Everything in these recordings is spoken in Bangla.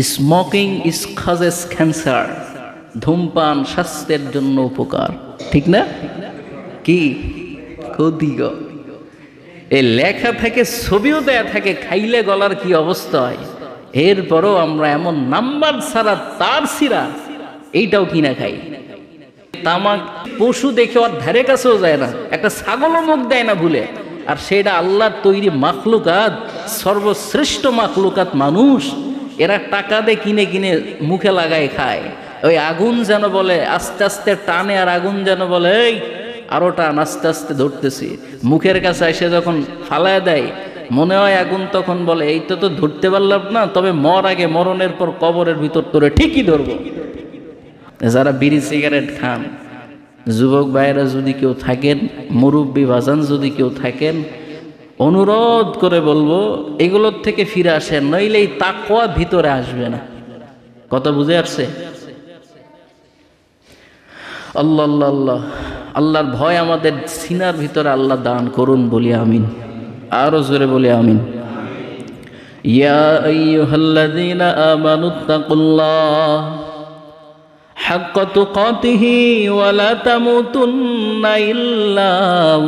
স্মোকিং ইজ কজেস ক্যান্সার ধূমপান স্বাস্থ্যের জন্য উপকার। ঠিক না? কি? কদিগ এই লেখা থেকে, ছবিও দেয়া থাকে, খাইলে গলার কি অবস্থা হয়? এরপরও আমরা এমন নাম্বার ছাড়া তার সিরা এইটাও কিনা খাই। তামাক পশু দেখে ওর ধারে কাছেও যায় না, একটা ছাগলও মুখ দেয় না ভুলে। আর সেটা আল্লাহর তৈরি মাখলুকাত, সর্বশ্রেষ্ঠ মাখলুকাত মানুষ। এরা টাকা দিয়ে কিনে কিনে মুখে লাগায় খায়। ওই আগুন যেন বলে, আস্তে আস্তে টানে আর আগুন যেন বলে, এই, আরও টান, আস্তে আস্তে ধরতেছি। মুখের কাছে এসে যখন ফালায় দেয়, মনে হয় আগুন তখন বলে, এই তো তো ধরতে পারলাম না, তবে মর আগে, মরণের পর কবরের ভিতর তোরে ঠিকই ধরবো। যারা বিড়ি, সিগারেট খান, যুবক ভাইয়েরা যদি কেউ থাকেন, মুরব্বী, বাজান যদি কেউ থাকেন অনুরোধ করে বলব, এগুলোর থেকে ফিরে আসেন নইলে এই তাকওয়া ভিতরে আসবে না। কথা বুঝে আসছে? আল্লাহ আল্লাহ আল্লাহ, আল্লাহর ভয় আমাদের সিনার ভিতরে আল্লাহ দান করুন বলি আমিন। আরও জোরে বলি আমিন। ইয়া আইয়ুহাল্লাযীনা আমানুত্তাকুল্লাহ حق تقاته ولا تموتن إلا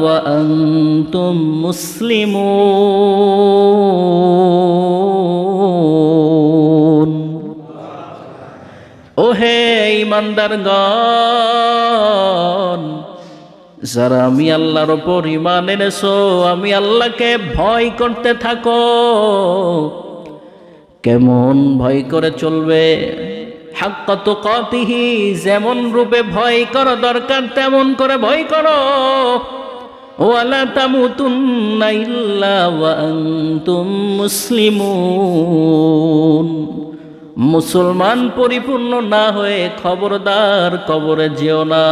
وأنتم مسلمون ওহে ইমানদারগণ যারা আমি আল্লাহর ওপর ইমান এনেছো আমি আল্লাহকে ভয় করতে থাকো কেমন ভয় করে চলবে হাক্কাত কতিহি যেমন রূপে ভয় করা, দরকার তেমন করে ভয় করো। ওয়ালা তামুতুন্না ইল্লা ওয়া আনতুম মুসলিমুন। মুসলমান পরিপূর্ণ না হয়ে খবরদার কবরে যেও না।